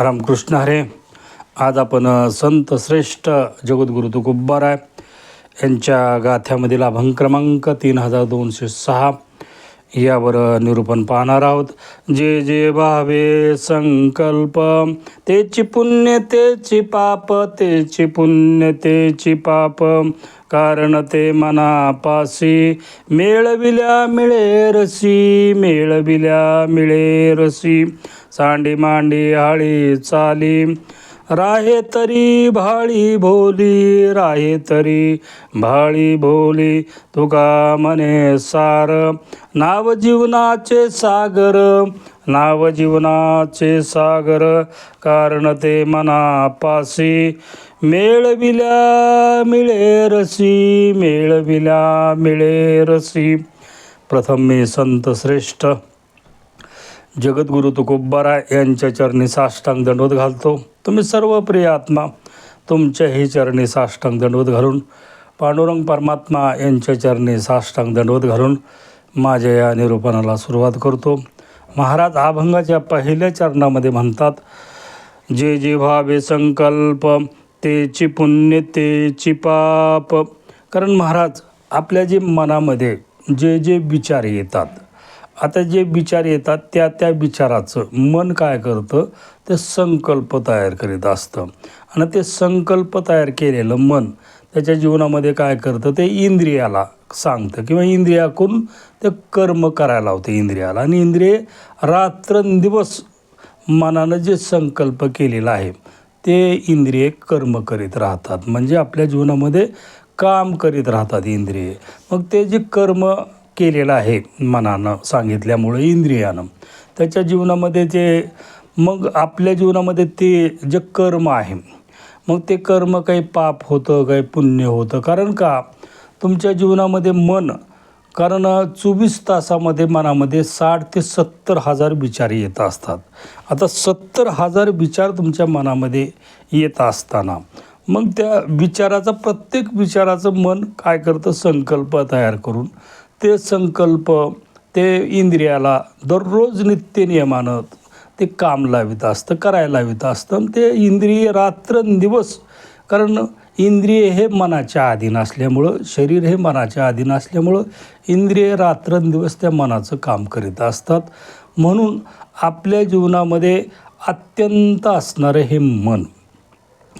रामकृष्ण हरे. आज आपण संत श्रेष्ठ जगद्गुरु तुकोबाराय यांच्या गाथ्यामधील अभंग क्रमांक तीन हजार दोनशे सहा यावर निरूपण पाहणार आहोत. जे जे भावे संकल्प तेची पुण्य तेची पाप तेची पुण्य तेची पाप. कारण ते मनापासी मेळविल्या मिळे रसी मेळविल्या मिळे रसी सांडी मांडी हाळी चाली राहे तरी भाळी भोली राहे तरी भाळी भोली तुका म्हणे सार. नाव जीवनाचे सागर नाव जीवनाचे सागर कारण ते मनापासी. मेळविल्या मिळे रसी मेळविल्या मिळे रसी. प्रथम मी संत श्रेष्ठ. जगद्गुरु तुकोबारा यांच्या चरणी साष्टांग दंडवत घालतो. तुम्ही सर्व प्रिय आत्मा तुमच्याही चरणी साष्टांग दंडवत घालून पांडुरंग परमात्मा यांच्या चरणी साष्टांग दंडवत घालून माझ्या या निरूपणाला सुरुवात करतो. महाराज अभंगाच्या पहिल्या चरणामध्ये म्हणतात जे जे भावे संकल्प तेची पुण्य तेची पाप. कारण महाराज आपल्या जे मनामध्ये जे जे विचार येतात आता जे विचार येतात त्या त्या विचाराचं मन काय करतं? ते संकल्प तयार करीत असतं. आणि ते संकल्प तयार केलेलं मन त्याच्या जीवनामध्ये काय करतं? ते इंद्रियाला सांगतं. किंवा इंद्रियाकडून ते कर्म करायला लावतं इंद्रियाला. आणि इंद्रिय रात्रंदिवस मनानं जे संकल्प केलेला आहे ते इंद्रिय कर्म करीत राहतात. म्हणजे आपल्या जीवनामध्ये काम करीत राहतात इंद्रिय. मग ते जे कर्म केलेलं आहे मनानं सांगितल्यामुळं इंद्रियानं. त्याच्या जीवनामध्ये जे मग आपल्या जीवनामध्ये ते जे कर्म आहे मग ते कर्म काही पाप होतं काही पुण्य होतं. कारण का? तुमच्या जीवनामध्ये मन कारण चोवीस तासामध्ये मनामध्ये साठ ते सत्तर हजार विचार येत असतात. आता सत्तर हजार विचार तुमच्या मनामध्ये येत असताना मग त्या विचाराचा प्रत्येक विचाराचं मन काय करतं? संकल्प तयार करून ते संकल्प ते इंद्रियाला दररोज नित्यनियमानं ते काम लावित असतं करायला लावित असतं. ते इंद्रिय रात्रंदिवस कारण इंद्रिय हे मनाच्या अधीन असल्यामुळं शरीर हे मनाच्या अधीन असल्यामुळं इंद्रिय रात्रंदिवस त्या मनाचं काम करीत असतात. म्हणून आपल्या जीवनामध्ये अत्यंत असणारं हे मन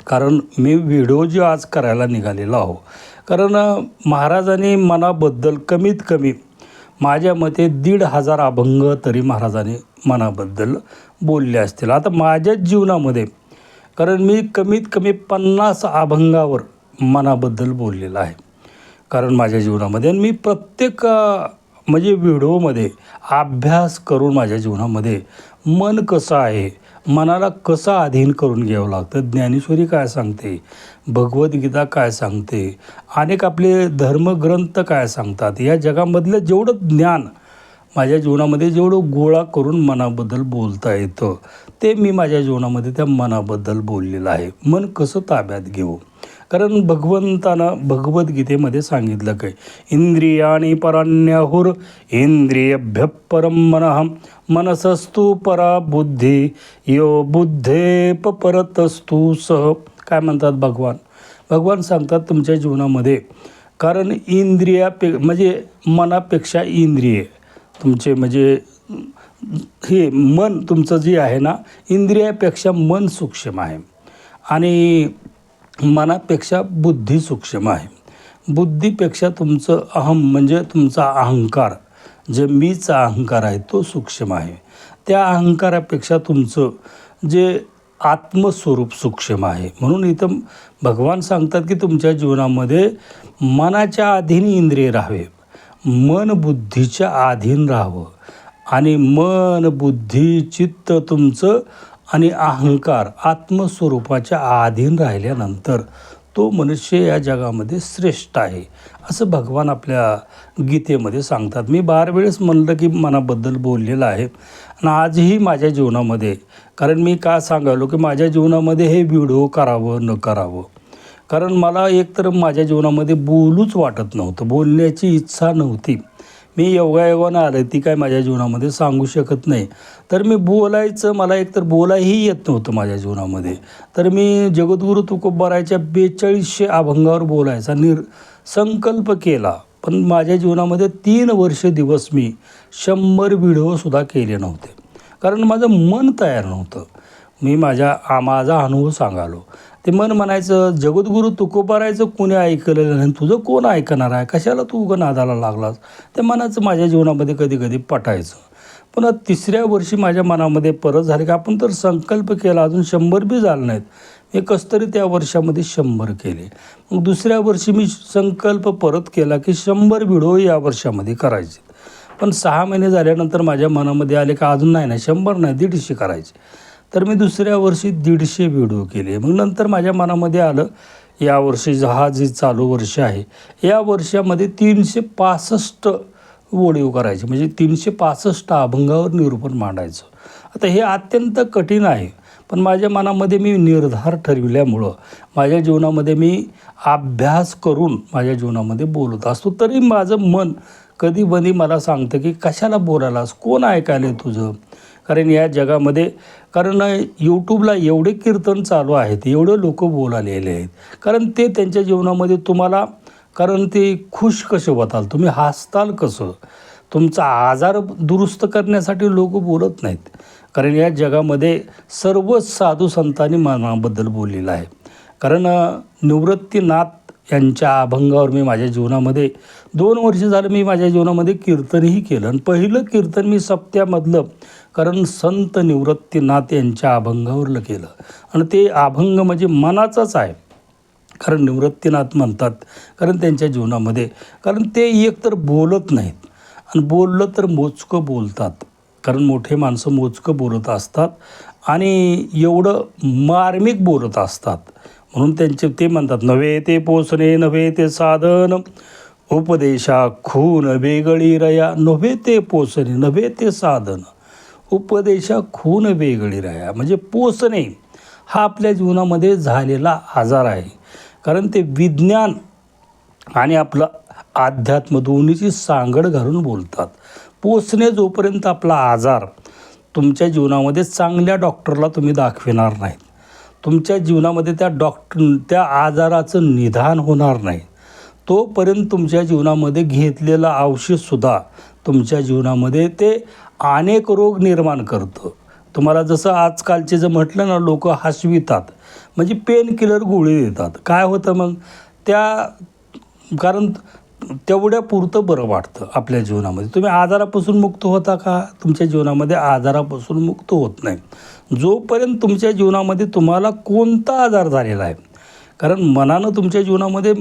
कारण मी व्हिडिओ जे आज करायला निघालेलो आहो कारण महाराजांनी मनाबद्दल कमीत कमी माझ्या मते दीड हजार अभंग तरी महाराजांनी मनाबद्दल बोलले असतील. आता माझ्या जीवनामध्ये कारण मी कमीत कमी पन्नास अभंगावर मनाबद्दल बोललेलं आहे. कारण माझ्या जीवनामध्ये आणि मी प्रत्येक म्हणजे व्हिडिओमध्ये अभ्यास करून माझ्या जीवनामध्ये मन कसं आहे मनाला कसं अधीन करून घ्यावं लागतं? ज्ञानेश्वरी काय सांगते? भगवद्गीता काय सांगते? अनेक आपले धर्मग्रंथ काय सांगतात? या जगामधलं जेवढं ज्ञान माझ्या जीवनामध्ये जेवढं गोळा करून मनाबद्दल बोलता येतं ते मी माझ्या जीवनामध्ये त्या मनाबद्दल बोललेलं आहे. मन कसं ताब्यात घेऊ? कारण भगवंतानं भगवद्गीतेमध्ये सांगितलं काय? इंद्रियाणी पराण्याहुर इंद्रियभ्य परम मनः मनसस्तु परा बुद्धी यो बुद्धेप परतस्तु सह काय म्हणतात भगवान? भगवान सांगतात तुमच्या जीवनामध्ये कारण इंद्रियापे म्हणजे मनापेक्षा इंद्रिय तुमचे म्हणजे हे मन तुमचं जे आहे ना इंद्रियापेक्षा मन सूक्ष्म आहे. आणि मनापेक्षा बुद्धी सूक्ष्म आहे. बुद्धीपेक्षा तुमचं अहम म्हणजे तुमचा अहंकार जे मीचा अहंकार आहे तो सूक्ष्म आहे. त्या अहंकारापेक्षा तुमचं जे आत्मस्वरूप सूक्ष्म आहे. म्हणून इथं भगवान सांगतात की तुमच्या जीवनामध्ये मनाच्या अधीन इंद्रिय राहावे. मन बुद्धीच्या अधीन राहावं. आणि मन बुद्धी चित्त तुमचं आणि अहंकार आत्मस्वरूपाच्या अधीन राहिल्यानंतर तो मनुष्य या जगामध्ये श्रेष्ठ आहे असं भगवान आपल्या गीतेमध्ये सांगतात. मी बार वेळेस म्हणलं की मनाबद्दल बोललेलं आहे आणि आजही माझ्या जीवनामध्ये कारण मी का सांगायलो की माझ्या जीवनामध्ये हे व्हिडिओ करावं न करावं. कारण मला एकतर माझ्या जीवनामध्ये बोलूच वाटत नव्हतं बोलण्याची इच्छा नव्हती. मी योगायोगानं आलं ती काय माझ्या जीवनामध्ये सांगू शकत नाही. तर मी बोलायचं मला एकतर बोलायही येत नव्हतं माझ्या जीवनामध्ये. तर मी जगद्गुरू तुकोबारायच्या बेचाळीसशे अभंगावर बोलायचा निर संकल्प केला. पण माझ्या जीवनामध्ये तीन वर्ष दिवस मी शंभर व्हिडिओसुद्धा केले नव्हते. कारण माझं मन तयार नव्हतं. मी माझ्या आ माझा अनुभव सांगालो. ते मन म्हणायचं जगद्गुरू तुकोबारायचं कोणी ऐकलेलं नाही? तुझं कोण ऐकणार आहे? कशाला तू उगं नादाला लागलास? ते मनाचं माझ्या जीवनामध्ये कधी कधी पटायचं. पुन्हा तिसऱ्या वर्षी माझ्या मनामध्ये परत झाले की आपण तर संकल्प केला अजून शंभर बी झालं नाहीत. मी कस तरी त्या वर्षामध्ये शंभर केले. मग दुसऱ्या वर्षी मी संकल्प परत केला की शंभर व्हिडिओ या वर्षामध्ये करायचे. पण सहा महिने झाल्यानंतर माझ्या मनामध्ये आले का अजून नाही ना शंभर नाही दीडशे करायचे. तर मी दुसऱ्या वर्षी दीडशे व्हिडिओ केले. मग नंतर माझ्या मनामध्ये आलं या वर्षी हा जे चालू वर्ष आहे. या वर्षामध्ये तीनशे पासष्ट ओढीव करायचे. म्हणजे तीनशे पासष्ट अभंगावर निरूपण मांडायचं. आता हे अत्यंत कठीण आहे. पण माझ्या मनामध्ये मी निर्धार ठरविल्यामुळं माझ्या जीवनामध्ये मी अभ्यास करून माझ्या जीवनामध्ये बोलत असतो. तरी माझं मन कधी बधी मला सांगतं की कशाला बोलायलास? कोण ऐकायला तुझं? कारण या जगामध्ये कारण यूट्यूबला एवढे कीर्तन चालू आहेत एवढे लोक बोलालेले आहेत. कारण ते त्यांच्या जीवनामध्ये तुम्हाला कारण ते खुश कसे होताल? तुम्ही हसताल कसं? तुमचा आजार दुरुस्त करण्यासाठी लोक बोलत नाहीत. कारण या जगामध्ये सर्वच साधू संतांनी मनाबद्दल बोललेलं आहे. कारण निवृत्तीनाथ यांच्या अभंगावर मी माझ्या जीवनामध्ये दोन वर्ष झालं मी माझ्या जीवनामध्ये कीर्तनही केलं. आणि पहिलं कीर्तन मी सप्त्यामधलं कारण संत निवृत्तीनाथ यांच्या अभंगावरलं केलं. आणि ते अभंग म्हणजे मनाचाच आहे. कारण निवृत्तीनाथ म्हणतात कारण त्यांच्या जीवनामध्ये कारण ते एकतर बोलत नाहीत. आणि बोललं तर मोजकं बोलतात. कारण मोठे माणसं मोजकं बोलत असतात आणि एवढं मार्मिक बोलत असतात. म्हणून त्यांचे ते म्हणतात नव्हे ते पोचणे नव्हे ते साधन. उपदेशा खून वेगळी रया नव्हे ते पोचणे नव्हे ते साधन. उपदेशा खून वेगळी राहा म्हणजे पोचणे हा आपल्या जीवनामध्ये झालेला आजार आहे. कारण ते विज्ञान आणि आपलं अध्यात्म दोन्हीची सांगड घालून बोलतात. पोचणे जोपर्यंत आपला आजार तुमच्या जीवनामध्ये चांगल्या डॉक्टरला तुम्ही दाखविणार नाहीत. तुमच्या जीवनामध्ये त्या डॉक्टर त्या आजाराचं निदान होणार नाही. तोपर्यंत तुमच्या जीवनामध्ये घेतलेलं औषधसुद्धा तुमच्या जीवनामध्ये ते अनेक रोग निर्माण करतं. तुम्हाला जसं आजकालचे जर म्हटलं ना लोक हसवितात म्हणजे पेन किलर गोळी देतात. काय होतं मग? त्या कारण तेवढ्या पुरतं बरं वाटतं आपल्या जीवनामध्ये. तुम्ही आजारापासून मुक्त होता का? तुमच्या जीवनामध्ये आजारापासून मुक्त होत नाही. जोपर्यंत तुमच्या जीवनामध्ये तुम्हाला कोणता आजार झालेला आहे कारण मनानं तुमच्या जीवनामध्ये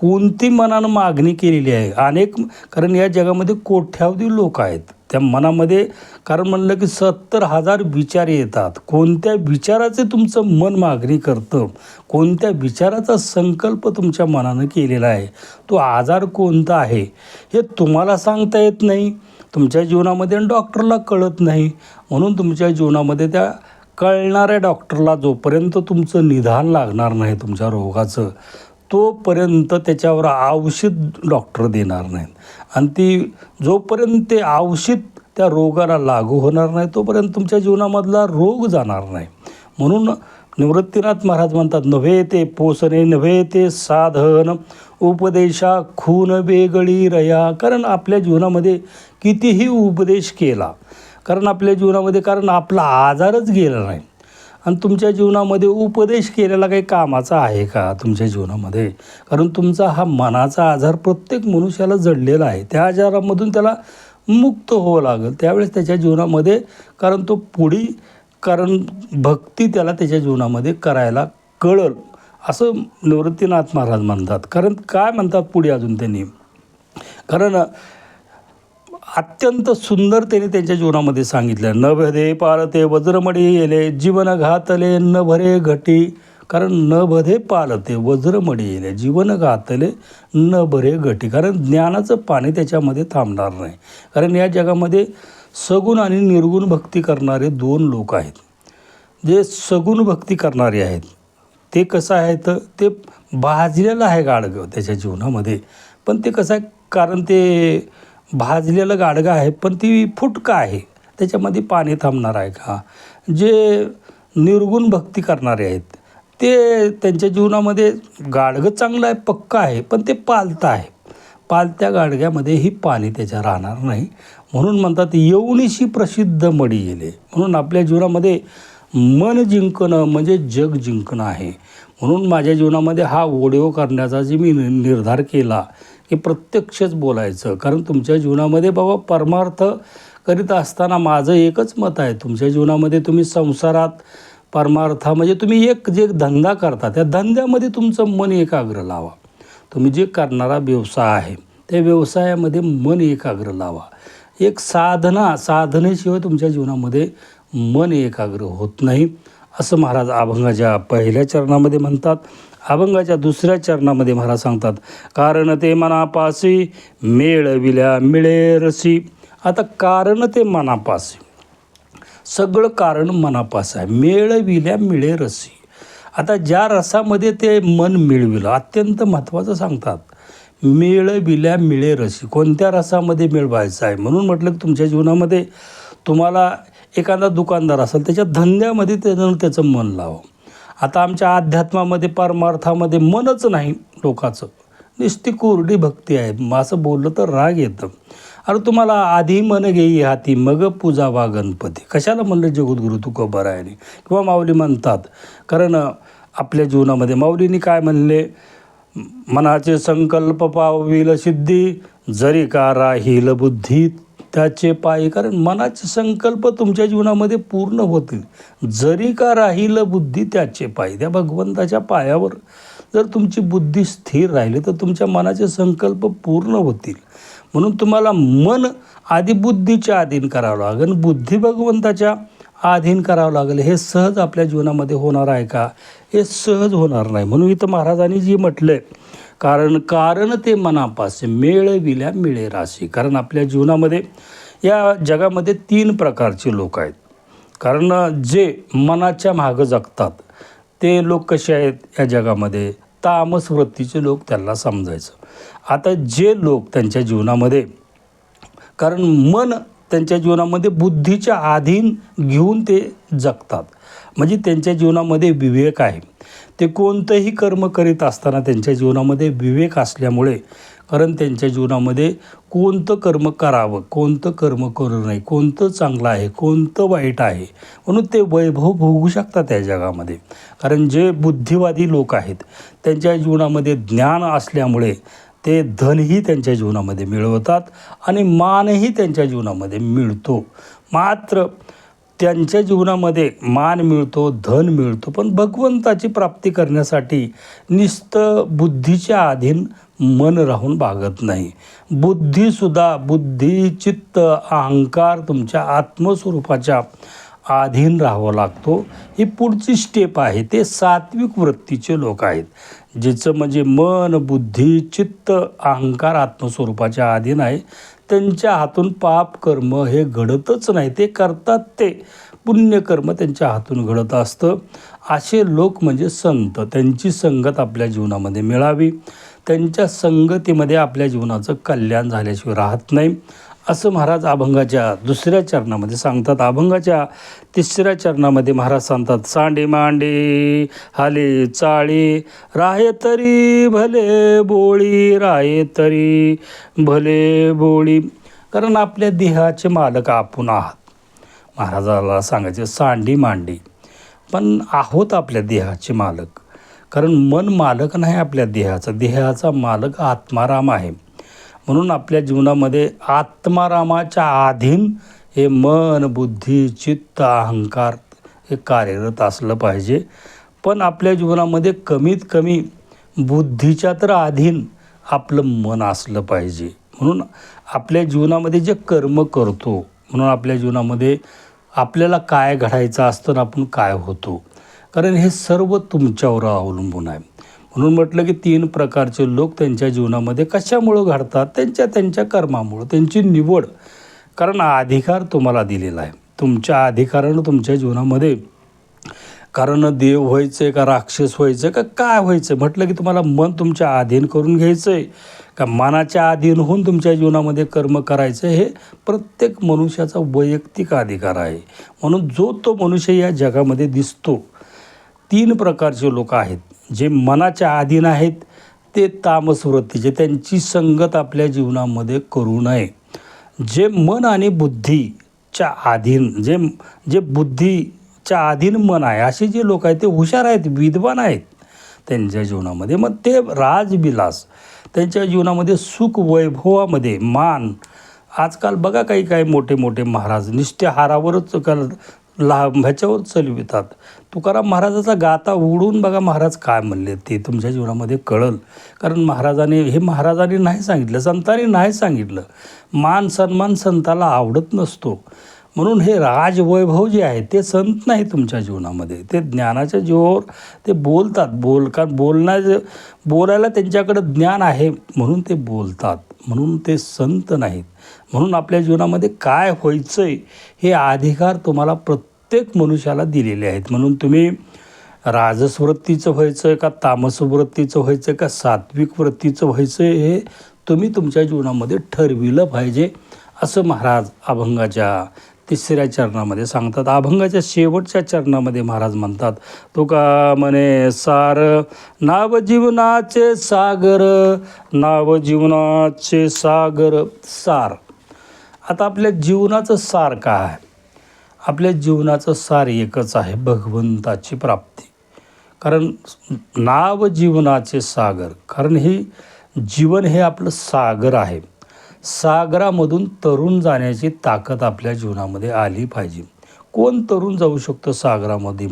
कोणती मनानं मागणी केलेली आहे? अनेक कारण या जगामध्ये कोट्यावधी लोक आहेत. त्या मनामध्ये कारण म्हणलं की सत्तर हजार विचार येतात. कोणत्या विचाराचे तुमचं मन मागणी करतं? कोणत्या विचाराचा संकल्प तुमच्या मनानं केलेला आहे? तो आजार कोणता आहे? हे तुम्हाला सांगता येत नाही. तुमच्या जीवनामध्ये आणि डॉक्टरला कळत नाही. म्हणून तुमच्या जीवनामध्ये त्या कळणाऱ्या डॉक्टरला जोपर्यंत तुमचं निदान लागणार नाही तुमच्या रोगाचं तोपर्यंत त्याच्यावर औषध डॉक्टर देणार नाहीत. आणि ती जोपर्यंत ते औषध त्या रोगाला लागू होणार नाही तोपर्यंत तुमच्या जीवनामधला रोग जाणार नाही. म्हणून निवृत्तीनाथ महाराज म्हणतात नव्हे ते पोसणे नव्हे ते साधन उपदेशा खून वेगळी रया. कारण आपल्या जीवनामध्ये कितीही उपदेश केला कारण आपल्या जीवनामध्ये कारण आपला आजारच गेला नाही. आणि तुमच्या जीवनामध्ये उपदेश केलेला काही कामाचा आहे का तुमच्या जीवनामध्ये? कारण तुमचा हा मनाचा आजार प्रत्येक मनुष्याला जडलेला आहे. त्या आजारामधून त्याला मुक्त होवं लागेल. त्यावेळेस त्याच्या जीवनामध्ये कारण तो पुढी कारण भक्ती त्याला त्याच्या जीवनामध्ये करायला कळल. असं निवृत्तीनाथ महाराज म्हणतात. कारण काय म्हणतात पुढे अजून त्यांनी? कारण अत्यंत सुंदर त्यांनी त्यांच्या जीवनामध्ये सांगितलं. न भदे पालते वज्रमडी येले जीवन घातले न भरे घटी. कारण न भदे पालते वज्रमडी येले जीवन घातले न भरे घटी. कारण ज्ञानाचं पाणी त्याच्यामध्ये थांबणार नाही. कारण या जगामध्ये सगुण आणि निर्गुण भक्ती करणारे दोन लोक आहेत. जे सगुण भक्ती करणारे आहेत ते कसं आहे तर ते भाजलेलं आहे गाडगं त्याच्या जीवनामध्ये. पण ते कसं आहे? कारण ते भाजलेलं गाडगं आहे पण ती फुटका आहे. त्याच्यामध्ये पाणी थांबणार आहे का? जे निर्गुण भक्ती करणारे आहेत ते त्यांच्या जीवनामध्ये गाडगं चांगलं आहे पक्का आहे पण ते पालतं आहे. पालत्या गाडग्यामध्येही पाणी त्याच्या राहणार नाही. म्हणून म्हणतात येऊनीशी प्रसिद्ध मडी येले. म्हणून आपल्या जीवनामध्ये मन जिंकणं म्हणजे जग जिंकणं आहे. म्हणून माझ्या जीवनामध्ये हा ओडिओ करण्याचा जे मी नि- निर्धार केला हे प्रत्यक्षच बोलायचं. कारण तुमच्या जीवनामध्ये बाबा परमार्थ करीत असताना माझं एकच मत आहे. तुमच्या जीवनामध्ये तुम्ही संसारात परमार्था म्हणजे तुम्ही एक जे धंदा करता त्या धंद्यामध्ये तुमचं मन एकाग्र लावा. तुम्ही जे करणारा व्यवसाय आहे त्या व्यवसायामध्ये मन एकाग्र लावा. एक साधना साधनेशिवाय तुमच्या जीवनामध्ये मन एकाग्र होत नाही असं महाराज अभंगाच्या पहिल्या चरणामध्ये म्हणतात. अभंगाच्या दुसऱ्या चरणामध्ये महाराज सांगतात कारण ते मनापासी मेळविल्या मिळे रसी. आता कारण ते मनापासी. सगळं कारण मनापास आहे. मेळविल्या मिळे रसी. आता ज्या रसामध्ये ते मन मिळविलं अत्यंत महत्त्वाचं सांगतात मेळविल्या मिळे रसी. कोणत्या रसामध्ये मिळवायचं आहे? म्हणून म्हटलं की तुमच्या जीवनामध्ये तुम्हाला एखादा दुकानदार असेल त्याच्या धंद्यामध्ये त्यानं त्याचं मन लावा आता आमच्या अध्यात्मामध्ये परमार्थामध्ये मनच नाही लोकाचं नुसती कोरडी भक्ती आहे. मग असं बोललं तर राग येतं. अरे तुम्हाला आधी मन घेई हाती मग पूजा वा गणपती. कशाला म्हणलं जगद्गुरु तुकोबरायाने किंवा माऊली म्हणतात कारण आपल्या जीवनामध्ये माऊलींनी काय म्हणले? मनाचे संकल्प पाविल सिद्धी जरी का राहील बुद्धी त्याचे पायी कारण मनाचे संकल्प तुमच्या जीवनामध्ये पूर्ण होतील. जरी का राहील बुद्धी त्याचे पायी. त्या भगवंताच्या पायावर जर तुमची बुद्धी स्थिर राहिली तर तुमच्या मनाचे संकल्प पूर्ण होतील. म्हणून तुम्हाला मन आधी बुद्धीच्या अधीन करावं लागेल. बुद्धी भगवंताच्या अधीन करावं लागेल. हे सहज आपल्या जीवनामध्ये होणार आहे का? हे सहज होणार नाही. म्हणून इथं महाराजांनी जी म्हटलं आहे कारण कारण ते मनापासे मेळविल्या मिळे राशी कारण आपल्या जीवनामध्ये या जगामध्ये तीन प्रकारचे लोक आहेत. कारण जे मनाच्या मागं जगतात ते लोक कसे आहेत या जगामध्ये? तामस वृत्तीचे लोक त्यांना समजायचं. आता जे लोक त्यांच्या जीवनामध्ये कारण मन त्यांच्या जीवनामध्ये बुद्धीच्या अधीन घेऊन ते जगतात. म्हणजे त्यांच्या जीवनामध्ये विवेक आहे. ते कोणतंही कर्म करीत असताना त्यांच्या जीवनामध्ये विवेक असल्यामुळे कारण त्यांच्या जीवनामध्ये कोणतं कर्म करावं कोणतं कर्म करू नये कोणतं चांगलं आहे कोणतं वाईट आहे म्हणून ते वैभव भोगू शकतात त्या जगामध्ये. कारण जे बुद्धिवादी लोक आहेत त्यांच्या जीवनामध्ये ज्ञान असल्यामुळे ते धनही त्यांच्या जीवनामध्ये मिळवतात आणि मानही त्यांच्या जीवनामध्ये मिळतो. मात्र त्यांच्या जीवनामध्ये मान मिळतो धन मिळतो पण भगवंताची प्राप्ती करण्यासाठी निस्त बुद्धीच्या अधीन मन राहून भागत नाही. बुद्धीसुद्धा बुद्धी चित्त अहंकार तुमच्या आत्मस्वरूपाच्या अधीन राहावं लागतो. ही पुढची स्टेप आहे. ते सात्विक वृत्तीचे लोक आहेत. जिचं म्हणजे मन बुद्धी चित्त अहंकार आत्मस्वरूपाच्या अधीन आहे त्यांच्या हातून पाप कर्म हे घडतच नाही. ते करतात ते. पुण्यकर्म त्यांच्या हातून घडत असतं. असे लोक म्हणजे संत. त्यांची संगत आपल्या जीवनामध्ये मिळावी. त्यांच्या संगतीमध्ये आपल्या जीवनाचं कल्याण झाल्याशिवाय राहत नाही. असं महाराज अभंगाच्या दुसऱ्या चरणामध्ये सांगतात. अभंगाच्या तिसऱ्या चरणामध्ये महाराज सांगतात सांडे मांडे हाले चाळे राहे तरी भले बोळी राहे तरी भले बोळी. कारण आपल्या देहाचे मालक आपण आहात. महाराजाला सांगायचे सांडी मांडी. पण आहोत आपल्या देहाचे मालक. कारण मन मालक नाही आपल्या देहाचा. देहाचा मालक आत्माराम आहे. म्हणून आपल्या जीवनामध्ये आत्मारामाच्या अधीन हे मन बुद्धी चित्त अहंकार हे कार्यरत असलं पाहिजे. पण आपल्या जीवनामध्ये कमीत कमी बुद्धीच्या तर अधीन आपलं मन असलं पाहिजे. म्हणून आपल्या जीवनामध्ये जे कर्म करतो म्हणून आपल्या जीवनामध्ये आपल्याला काय घडायचं असतं आणि आपण काय होतो. कारण हे सर्व तुमच्यावर अवलंबून आहे. म्हणून म्हटलं की तीन प्रकारचे लोक त्यांच्या जीवनामध्ये कशामुळं घडतात? त्यांच्या त्यांच्या कर्मामुळं त्यांची निवड. कारण अधिकार तुम्हाला दिलेला आहे. तुमच्या अधिकारानं तुमच्या जीवनामध्ये कारण देव व्हायचं आहे का राक्षस व्हायचं आहे का काय व्हायचं? आहे म्हटलं की तुम्हाला मन तुमच्या अधीन करून घ्यायचं आहे का मनाच्या अधीन होऊन तुमच्या जीवनामध्ये कर्म करायचं हे प्रत्येक मनुष्याचा वैयक्तिक अधिकार आहे. म्हणून जो तो मनुष्य या जगामध्ये दिसतो तीन प्रकारचे लोक आहेत. जे मनाच्या अधीन आहेत ते तामस वृत्तीचे त्यांची संगत आपल्या जीवनामध्ये करू नये. जे मन आणि बुद्धीच्या अधीन जे जे बुद्धीच्या अधीन मन आहे असे जे लोक आहेत ते हुशार आहेत विद्वान आहेत त्यांच्या जीवनामध्ये. मग ते राजविलास त्यांच्या जीवनामध्ये सुख वैभवामध्ये मान. आजकाल बघा काही काही मोठे मोठे महाराज निष्ट्या हारावरच लांब ह्याच्यावर चलवितात. तुकाराम महाराजाचा गाता उडून बघा महाराज काय म्हणले ते तुमच्या जीवनामध्ये कळल. कारण महाराजाने हे महाराजांनी नाही सांगितलं संतांनी नाही सांगितलं. मान सन्मान संताला आवडत नसतो. म्हणून हे राजवैभव जे आहे ते संत नाही तुमच्या जीवनामध्ये. ते ज्ञानाच्या जीवावर ते बोलतात. बोल कारण बोलण्या बोलायला त्यांच्याकडं ज्ञान आहे म्हणून ते बोलतात. म्हणून ते संत नाहीत. म्हणून आपल्या जीवनामध्ये काय व्हायचं आहे हे अधिकार तुम्हाला प्रत्येक प्रत्येक मनुष्याला दिलेले आहेत. म्हणून तुम्ही राजसवृत्तीचं व्हायचं आहे का तामसवृत्तीचं व्हायचं आहे का सात्विक वृत्तीचं व्हायचं आहे हे तुम्ही तुमच्या जीवनामध्ये ठरविलं पाहिजे असं महाराज अभंगाच्या तिसऱ्या चरणामध्ये सांगतात. अभंगाच्या शेवटच्या चरणामध्ये महाराज म्हणतात तो का म्हणे सार नाव जीवनाचे सागर नाव जीवनाचे सागर सार. आता आपल्या जीवनाचं सार काय? आहे आपल्या जीवनाचं सार एकच आहे भगवंताची प्राप्ती. कारण नाव जीवनाचे सागर कारण ही जीवन हे आपलं सागर आहे. सागरामधून तरुण जाण्याची ताकद आपल्या जीवनामध्ये आली पाहिजे. कोण तरुण जाऊ शकतो सागरामध्ये?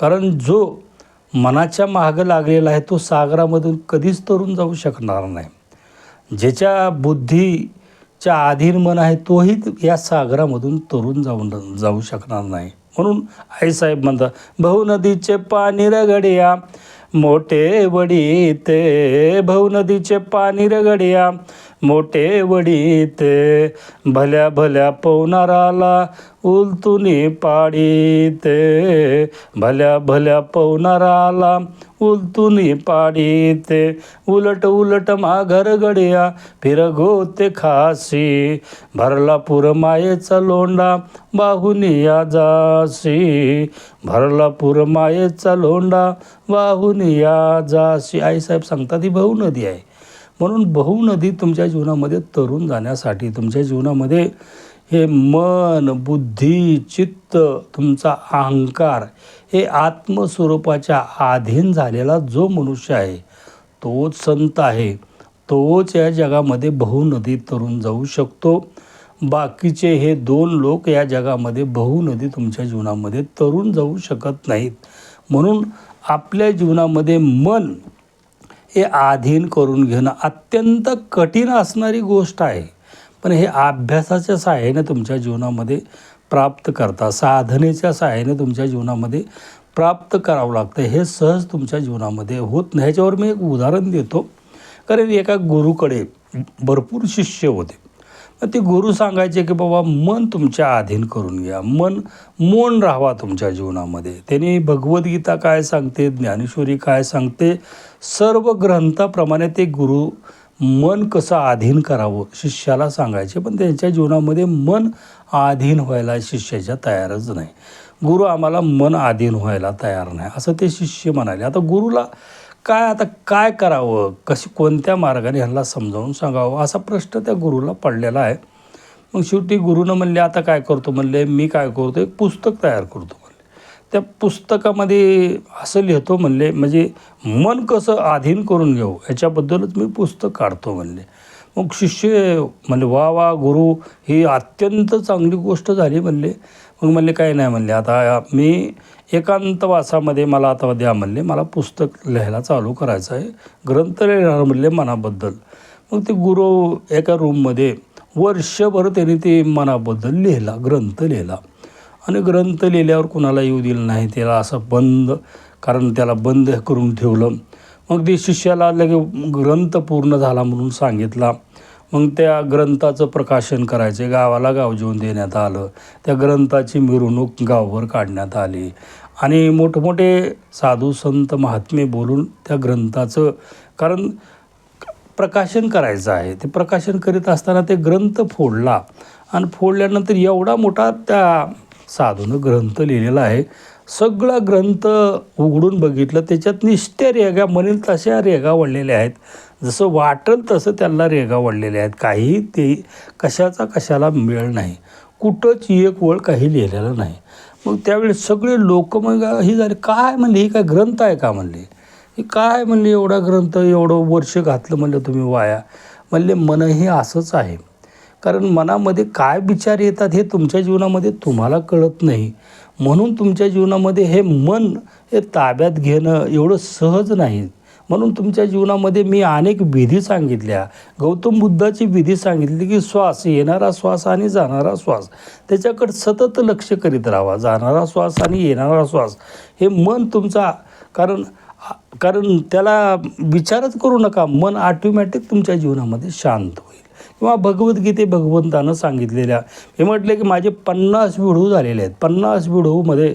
कारण जो मनाच्या मागं लागलेला आहे तो सागरामधून कधीच तरुण जाऊ शकणार नाही. ज्याच्या बुद्धी च्या अधीन मन आहे तोही या सागरामधून तरुण जाऊन जाऊ शकणार नाही. म्हणून आईसाहेब म्हणतात भाऊ नदीचे पाणी रगडिया मोठे वडी ते भाऊ नदीचे पाणी रगडिया मोठे वडी ते भल्या भल्या पवनाराला उलतुनी पाडी ते भल्या भल्या पवनाराला उलतुनी पाडीत. उलट उलट माघर गडिया फिर गोते खासी भरला पुर मायेचा लोंडा बाहुनिया जासी भरला पुर मायेचा लोंडा वाहुनिया जासी आईसाहेब सांगतात ही भाऊ नदी आहे. म्हणून बहु नदी तुमच्या जीवनामध्ये तरुण जाण्यासाठी तुमच्या जीवनामध्ये हे मन बुद्धी चित्त तुमचा अहंकार हे आत्मस्वरूपाच्या अधीन झालेला जो मनुष्य आहे तोच संत आहे. तोच या जगामध्ये बहुनदी तरुण जाऊ शकतो. बाकीचे हे दोन लोक या जगामध्ये बहुनदी तुमच्या जीवनामध्ये तरुण जाऊ शकत नाहीत. म्हणून आपल्या जीवनामध्ये मन हे आधीन करून घेणं अत्यंत कठीण असणारी गोष्ट आहे. पण हे अभ्यासाच्या सहाय्याने तुमच्या जीवनामध्ये प्राप्त करता साधनेच्या सहाय्याने तुमच्या जीवनामध्ये प्राप्त करावं लागतं. हे सहज तुमच्या जीवनामध्ये होत नाही. ह्याच्यावर मी एक उदाहरण देतो. कारण एका गुरुकडे भरपूर शिष्य होते. मग ते गुरु सांगायचे की बाबा मन तुमच्या अधीन करून घ्या. मन मौन राहावा तुमच्या जीवनामध्ये. त्याने भगवद्गीता काय सांगते ज्ञानेश्वरी काय सांगते सर्व ग्रंथाप्रमाणे ते गुरु मन कसं अधीन करावं शिष्याला सांगायचे. पण त्यांच्या जीवनामध्ये मन अधीन व्हायला शिष्याच्या तयारच नाही. गुरु आम्हाला मन अधीन व्हायला तयार नाही असं ते शिष्य म्हणाले. आता गुरुला काय आता काय करावं? कशी कोणत्या मार्गाने ह्यांना समजावून सांगावं? असा प्रश्न त्या गुरुला पडलेला आहे. मग शेवटी गुरुनं म्हणले आता काय करतो? म्हणले मी काय करतो? एक पुस्तक तयार करतो. त्या पुस्तकामध्ये असं लिहितो म्हणले म्हणजे मन कसं अधीन करून घेऊ याच्याबद्दलच मी पुस्तक काढतो म्हणले. मग शिष्य म्हणले वा वा गुरु ही अत्यंत चांगली गोष्ट झाली म्हणले. मग म्हणले काय नाही म्हणले आता मी एकांतवासामध्ये मला आता द्या म्हणले मला पुस्तक लिहायला चालू करायचं आहे ग्रंथ लिहिणार म्हणले मनाबद्दल. मग ते गुरु एका रूममध्ये वर्षभर त्यांनी ते मनाबद्दल लिहिला ग्रंथ लिहिला. आणि ग्रंथ लिहिल्यावर कुणाला येऊ दिलं नाही त्याला असं बंद कारण त्याला बंद करून ठेवलं. मग ते शिष्याला लगे ग्रंथ पूर्ण झाला म्हणून सांगितला. मग त्या ग्रंथाचं प्रकाशन करायचे गावाला गाव जेवून देण्यात आलं. त्या ग्रंथाची मिरवणूक गावभर काढण्यात आली. आणि मोठमोठे साधू संत महात्मे बोलून त्या ग्रंथाचं कारण प्रकाशन करायचं आहे. ते प्रकाशन करीत असताना ते ग्रंथ फोडला. आणि फोडल्यानंतर एवढा मोठा त्या साधूनं ग्रंथ लिहिलेला आहे. सगळा ग्रंथ उघडून बघितलं त्याच्यात निष्ट्या रेगा म्हणेल तशा रेगा वळलेल्या आहेत. जसं वाटेल तसं त्यांना रेगा वळलेल्या आहेत. काही ते कशाचा कशाला मेळ नाही. कुठंच एक वळ काही लिहिलेलं नाही. मग त्यावेळेस सगळे लोक मग ही झाले काय म्हणले? ही काय ग्रंथ आहे का? म्हणले. हे काय म्हणले? एवढा ग्रंथ एवढं वर्ष घातलं म्हणलं तुम्ही वाया. म्हणले मन हे असंच आहे. कारण मनामध्ये काय विचार येतात हे तुमच्या जीवनामध्ये तुम्हाला कळत नाही. म्हणून तुमच्या जीवनामध्ये हे मन हे ताब्यात घेणं एवढं सहज नाही. म्हणून तुमच्या जीवनामध्ये मी अनेक विधी सांगितल्या. गौतम बुद्धाची विधी सांगितली की श्वास येणारा श्वास आणि जाणारा श्वास. त्याच्याकडे सतत लक्ष करीत राहावा जाणारा श्वास आणि येणारा श्वास हे मन तुमचा कारण कारण त्याला विचारच करू नका. मन ऑटोमॅटिक तुमच्या जीवनामध्ये शांत होईल. किंवा भगवद्गीते भगवंतानं सांगितलेल्या. हे म्हटले की माझे पन्नास व्हिडिओ झालेले आहेत. पन्नास व्हिडिओमध्ये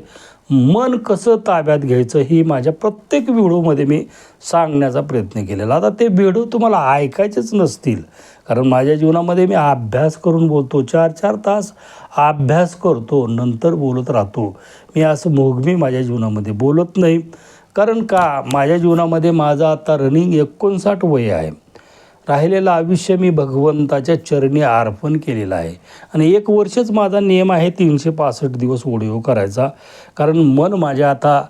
मन कसं ताब्यात घ्यायचं ही माझ्या प्रत्येक व्हिडिओमध्ये मी सांगण्याचा प्रयत्न केलेला. आता ते व्हिडिओ तुम्हाला ऐकायचेच नसतील. कारण माझ्या जीवनामध्ये मी अभ्यास करून बोलतो. चार चार तास अभ्यास करतो. नंतर बोलत राहतो. मी असं मोगमी माझ्या जीवनामध्ये बोलत नाही. कारण का? माझ्या जीवनामध्ये माझं आता रनिंग एकोणसाठ वय आहे. राहिलेलं आयुष्य मी भगवंताच्या चरणी अर्पण केलेलं आहे. आणि एक वर्षच माझा नियम आहे तीनशे पासष्ट दिवस ओडिओ करायचा. कारण मन माझ्या आता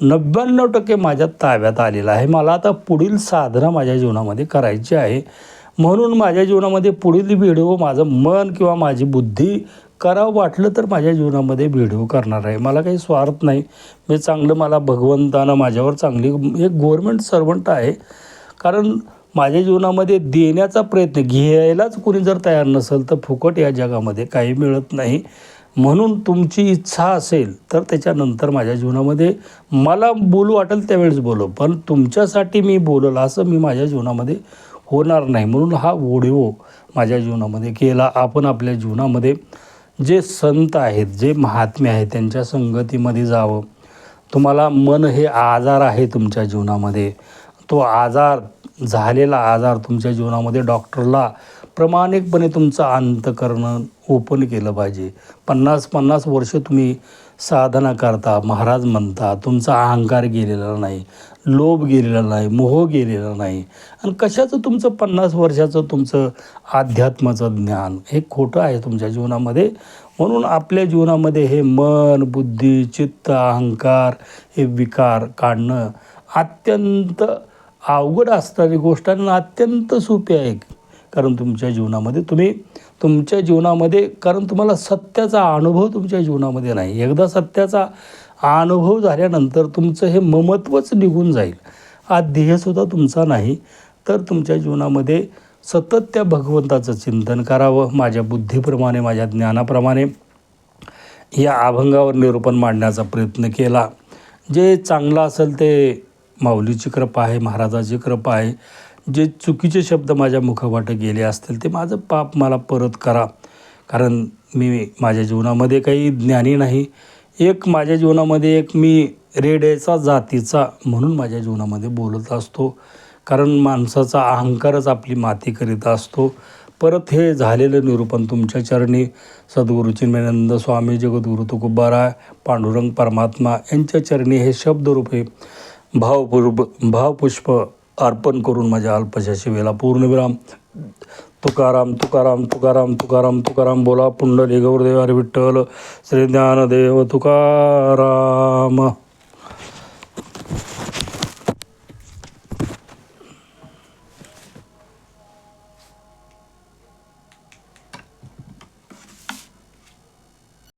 नव्याण्णव टक्के माझ्या ताब्यात आलेलं आहे. मला आता पुढील साधना माझ्या जीवनामध्ये करायची आहे. म्हणून माझ्या जीवनामध्ये पुढील व्हिडिओ माझं मन किंवा माझी बुद्धी करावं वाटलं तर माझ्या जीवनामध्ये व्हिडिओ करणार आहे. मला काही स्वार्थ नाही. मी चांगलं मला भगवंतानं माझ्यावर चांगली एक गव्हर्मेंट सर्वंट आहे. कारण माझ्या जीवनामध्ये देण्याचा प्रयत्न घ्यायलाच कोणी जर तयार नसेल तर फुकट या जगामध्ये काही मिळत नाही. म्हणून तुमची इच्छा असेल तर त्याच्यानंतर माझ्या जीवनामध्ये मला बोलू वाटेल त्यावेळेस बोलो पण तुमच्यासाठी मी बोलल असं मी माझ्या जीवनामध्ये होणार नाही. म्हणून हा ओडिओ माझ्या जीवनामध्ये केला. आपण आपल्या जीवनामध्ये जे संत आहेत जे महात्मे आहेत त्यांच्या संगतीमध्ये जावं. तुम्हाला मन हे आजार आहे तुमच्या जीवनामध्ये. तो आजार झालेला आजार तुमच्या जीवनामध्ये डॉक्टरला प्रामाणिकपणे तुमचं अंत करणं ओपन केलं पाहिजे. पन्नास पन्नास वर्ष तुम्ही साधना करता महाराज म्हणता तुमचा अहंकार गेलेला नाही लोभ गेलेला नाही मोह गेलेला नाही. आणि कशाचं तुमचं पन्नास वर्षाचं तुमचं अध्यात्माचं ज्ञान? हे खोटं आहे तुमच्या जीवनामध्ये. म्हणून आपल्या जीवनामध्ये हे मन बुद्धी चित्त अहंकार हे विकार काढणं अत्यंत अवघड असणारी गोष्ट आणि अत्यंत सोपी आहे. कारण तुमच्या जीवनामध्ये तुम्ही तुमच्या जीवनामध्ये कारण तुम्हाला सत्याचा अनुभव तुमच्या जीवनामध्ये नाही. एकदा सत्याचा अनुभव झाल्यानंतर तुमचं हे ममत्वच निघून जाईल. हा ध्येयसुद्धा तुमचा नाही. तर तुमच्या जीवनामध्ये सतत त्या भगवंताचं चिंतन करावं. माझ्या बुद्धीप्रमाणे माझ्या ज्ञानाप्रमाणे या अभंगावर निरूपण मांडण्याचा प्रयत्न केला. जे चांगलं असेल ते माऊलीची कृपा आहे महाराजाची कृपा आहे. जे चुकीचे शब्द माझ्या मुखवाट गेले असतील ते माझं पाप मला परत करा. कारण मी माझ्या जीवनामध्ये काही ज्ञानी नाही. एक माझ्या जीवनामध्ये एक मी रेड्याचा जातीचा म्हणून माझ्या जीवनामध्ये बोलत असतो. कारण माणसाचा अहंकारच आपली माती करीत असतो. परत हे झालेलं निरूपण तुमच्या चरणी. सद्गुरू चिन्मयानंद स्वामी जगद्गुरु तुकोबाराय पांडुरंग परमात्मा यांच्या चरणी हे शब्दरूपे भावपूर्व भावपुष्प अर्पण करून माझ्या अल्पशा शिवेला पूर्णविराम. तुकाराम तुकाराम तुकाराम तुकाराम तुकाराम बोला पुंडली गौरदेवार विठ्ठल श्री ज्ञानदेव तुकाराम.